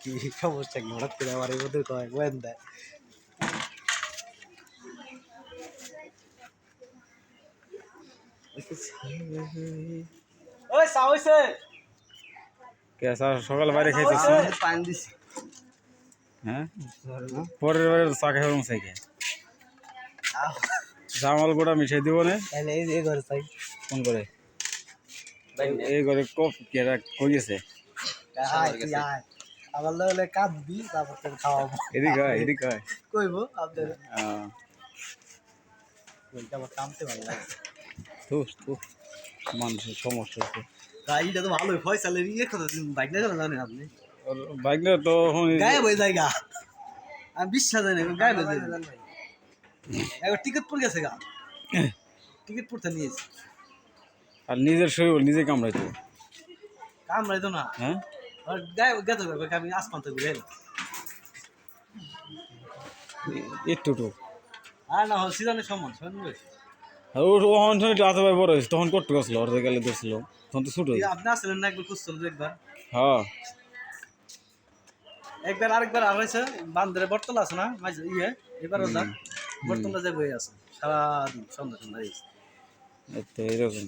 কি কি সমস্যা কি? হঠাৎ করে আমার এই মধ্যে কয় গোয়েন দেয়। ওই চা কে স্যার সকালে বাইরে খাইতেছ? পানি দিছি। হ্যাঁ? পরের বারে চা খাই সাইকে জামাল গোটা মিশাই দিব না। তাহলে এই যে ঘরে চাই। ফোন করে এই করে কপ কেরা আয় তুই আয়। আমার লাগলে কাঁদবি তারপর তোর খাওয়াবো। এদিকে হয় এদিকে হয় কইবো আপনার ওইটা আমার কামতে ভালো লাগে। থু থু মানুষের সমস্যা আছে গাড়িটা তো ভালোই ফয়সালে ইয়ে কথা বাইক না চালান জানেন আপনি। বাইক না তো গায়ে বই জায়গা। আমি বিশ্বাস হয় না গায়ে বই জায়গা। একবার টিকিট পড়ে গেছে গা। টিকিট পড়তে নিয়েছি। আর নিজের শরীর নিজে কামড়াইতো। কামড়াই তো না। হ্যাঁ? আমি আসমান ঘুরে একটু আর না ওখান থেকে ভাই বড় হয়েছে তখন করতে গেছিল ওর গেলে ধরছিল তখন তো ছুটো আপনি আসলেন না একবার খুঁজছিল একবার হ্যাঁ একবার আরেকবার আর হয়েছে বান্দরে বটতলা আছে না মাঝে ইয়ে এবারও যান বটতলা যে বই আছে সারাদিন সন্ধ্যা সন্ধ্যা এরকম